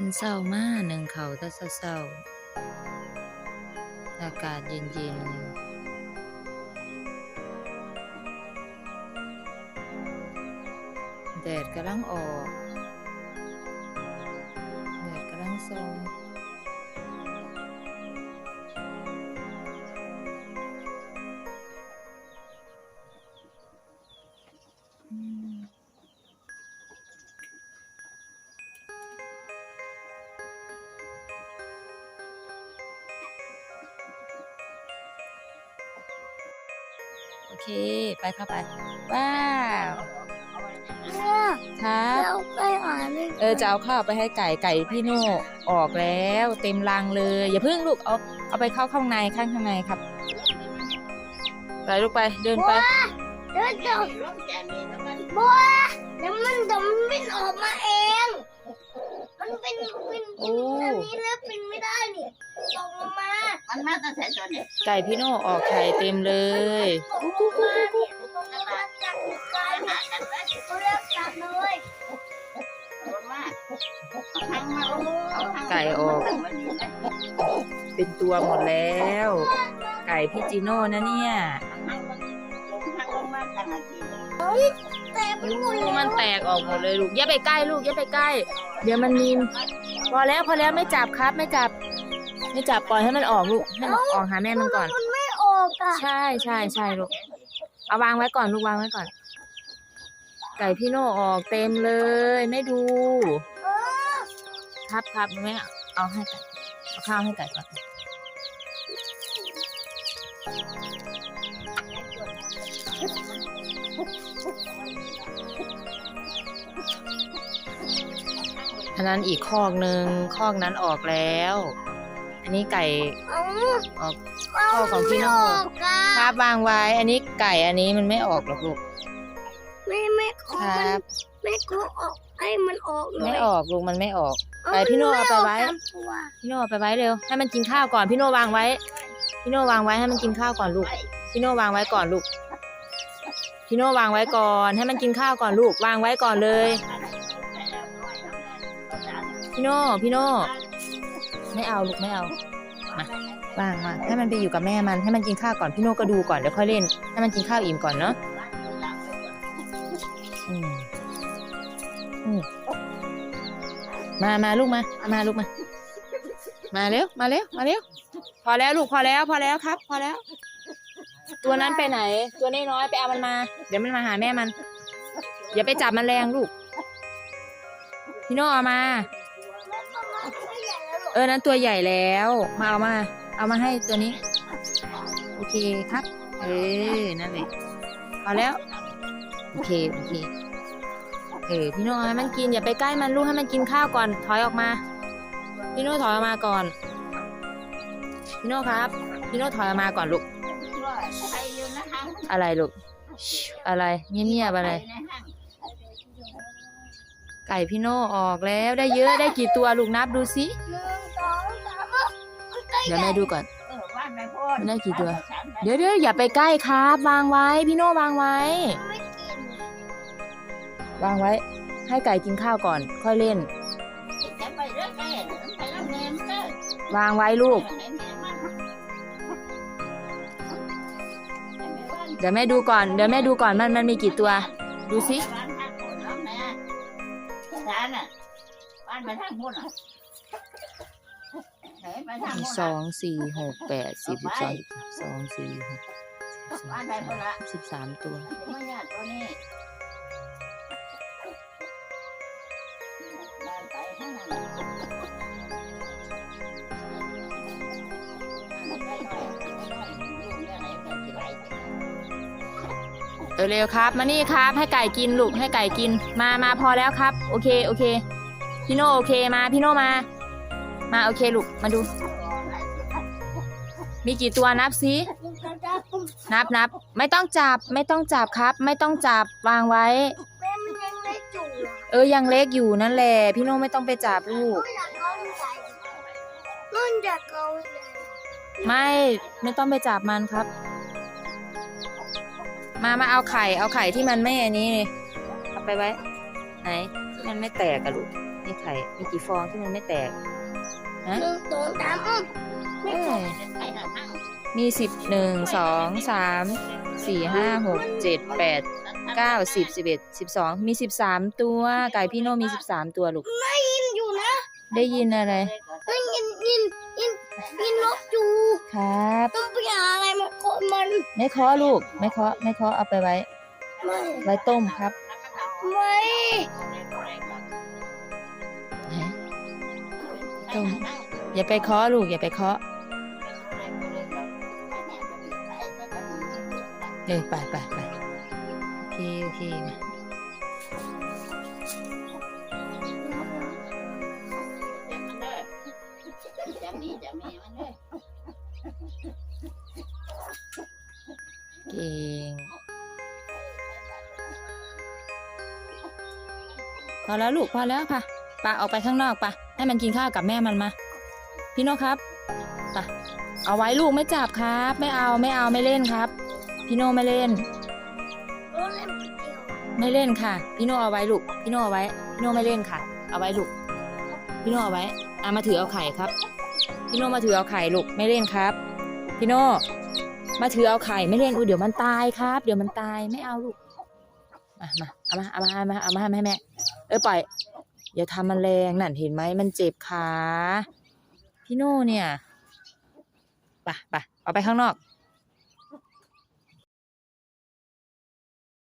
มันเศร้ามากหนึ่งเขาถ้าเศร้าอากาศเย็นๆแดดกำลังออก แดดกำลังส่อง เค ไปเข้าไป ว้าวครับเราไปหาเลยเออจะเอาข้าวไปให้ไก่ไก่พี่โน่ออกแล้ว เต็มรังเลย อย่าเพิ่งลูกเอาเอาไปเข้าข้างในข้างข้างในครับไปลูกไปเดินไปเดี๋ยวเดี๋ยวบัวเดี๋ยวมันเดี๋ยวมันบินออกมาเองมัน เป็นเป็นโอ้ อันนี้แล้วเป็นไม่ได้นี่ตกลงมามันมาตั้งแต่ตอนเด็กไก่พี่โน่ออกไข่เต็มเลย ตกลงมาเนี่ยตกลงมาจับกายหากันเลยเขาเรียกจับเลยโดนมาเอาทางมาลงเอาทางไก่ออกวันนี้นะเป็นตัวหมดแล้ว ไก่พี่จีโน่นะเนี่ยทางมันลงทางลงมากันนาที แต่มันหมดโอ้แล้วมันแตกออกหมดเลยลูกอย่าไปใกล้ลูกอย่าไปใกล้ เดี๋ยวมันมีพอแล้วพอแล้วไม่จับครับ ไม่จับ ไม่จับปล่อยให้มันออกลูกให้มันออกหาแม่มันก่อน มันไม่ออกอะใช่ใช่ใช่ลูกเอาวางไว้ก่อนลูกวางไว้ก่อน ไก่พี่โน่ออกเต็มเลย ไม่ดูเออครับครับไม่เอาให้ไก่เอาข้าวให้ไก่ก่อน อันนั้นอีกคอกหนึ่งคอกนั้นออกแล้ว อันนี้ไก่เอาออกเอาพ่อของพี่โน่ไม่ออกอะครับวางไว้ อันนี้ไก่อันนี้มันไม่ออกหรอกลูกไม่ไม่ออกคมัรันบ ไม่ก็ออกให้มันออกเลยไม่ออกลูกมันไม่ออกเอาไปพี่โน่มันเอาไปไว้ ม่กตามตัวพี่โน่เอาไปไว้เร็วให้มันกินข้าวก่อนพี่โน่วางไว้ พี่โน่วางไว้ให้มันกินข้าวก่อนลูก พี่โน่วางไว้ก่อนลูก พี่โน่วางไว้ก่อน ให้มันกินข้าวก่อนลูก วางไว้ก่อนเลย พี่โน่พี่โน่ไม่เอาลูกไม่เอามาวางมาให้มันไปอยู่กับแม่มันให้มันกินข้าวก่อนพี่โน่ก็ดูก่อนเดี๋ยวค่อยเล่น ให้มันกินข้าวอิ่มก่อนเนาะมอืมมามาลูกมา มาลูกมา มาเร็ว มาเร็ว มาเร็ว พอแล้วลูกพอแล้ว พอแล้วครับ พอแล้ว ตัวนั้นไปไหน ตัวน้อยๆไปเอามันมา เดี๋ยวมันมาหาแม่มัน อย่าไปจับมันแรงลูก พี่โน่เอามา เออนั้นตัวใหญ่แล้ว มาเอามา เอามาให้ตัวนี้ โอเคครับ เออ นั่นเลยพอาแล้ว โอเค โอเค เออ พี่โน่ให้มันกินอย่าไปใกล้มันลูกให้มันกินข้าวก่อน ถอยออกมา พี่โน่ถอยออกมาก่อน พี่โน่ครับ พี่โน่ถอยออกมาก่อนลูก อะไรลูก อะไร เงียบๆอะไร ไก่พี่โน่ออกแล้วได้เยอะได้กี่ตัวลูกนับดูสิ เดี๋ยวแม่ดูก่อน เออบ้านแม่พ่อมันได้กี่ตัว เดี๋ยวเดี๋ยวอย่าไปใกล้ครับ วางไว้ พี่โน่วางไว้ ไม่กินวางไว้ ให้ไก่กินข้าวก่อน ค่อยเล่น จะไปเรื่อยไปไปแล้วแม่มันก็วางไว้ลูก เดี๋ยวแม่ดูก่อน เดี๋ยวแม่ดูก่อนมันมันมีกี่ตัว ดูสิ บ้านทางคนแล้วแม่ร้านอะบ้านไปทางพุ่นอะ สองสี่หกแปดสิบสิบสองสองสี่หกสิบสามตัวตัวนี้บ้านไปทางนั้นเออเร็วครับ มานี่ครับ ให้ไก่กินลูกให้ไก่กิน มามาพอแล้วครับ โอเค โอเค พี่โนโอเคมา พี่โนมา มาโอเคลูกมาดู มีกี่ตัวนับสินับนับไม่ต้องจับไม่ต้องจับครับ ไม่ต้องจับวางไว้แม่มันยังเล็กอยู่อะเออยังเล็กอยู่นั่นแหละพี่โนไม่ต้องไปจับลูกไม่อยากเอาใหญ่นุ่นอยากเอาใหญ่ไม่ไม่ต้องไปจับมันครับ มามาเอาไข่ เอาไข่ที่มันไม่อันนี้เลยเอาไปไว้ ไหนที่มันไม่แตกอะลูกมีไข่มีกี่ฟองที่มันไม่แตก ฮะหนึ่งสองสามอืมเอ้ยไปทางข้างมีสิบหนึ่งสองสามสี่ห้าหกเจ็ดแปดเก้าสิบสิบเอ็ดสิบสองมีสิบสามตัวไก่พี่โน่มีสิบสามตัวลูกยินอยู่นะ ได้ยินอะไรนั่นยินยินยินยินนกอยู่ครับต้องไปหาอะไรมาโคนมัน ไม่เคาะลูก ไม่เคาะไม่เคาะเอาไปไว้ไม่ไว้ต้มครับ ไม่ ต้มอย่าไปเคาะลูก อย่าไปเคาะเออไปไปไปโอเคโอเคมาจะมีจะมีมันเลยเก่งพอแล้วลูกพอแล้วค่ะปะออกไปข้างนอกปะ ให้มันกินข้าวกับแม่มันมา พี่โนครับปะเอาไว้ลูกไม่จับครับ ไม่เอาไม่เอาไม่เล่นครับ พี่โนไม่เล่น ไม่เล่นค่ะ พี่โนเอาไว้ลูก พี่โนเอาไว้ พี่โนไม่เล่นค่ะ เอาไว้ลูก พี่โนเอาไว้อะมาถือเอาไข่ครับ พี่โนมาถือเอาไข่ลูก ไม่เล่นครับ พี่โน มาถือเอาไข่ไม่เล่นอุ้ยเดี๋ยวมันตายครับ เดี๋ยวมันตายไม่เอาลูก มามาเอามาเอามาเอามาเอามาให้แม่ เออปล่อย อย่าทำมันแรงนั่นเห็นไหมมันเจ็บขาพี่โน่เนี่ยไปไปเอาไปข้างนอก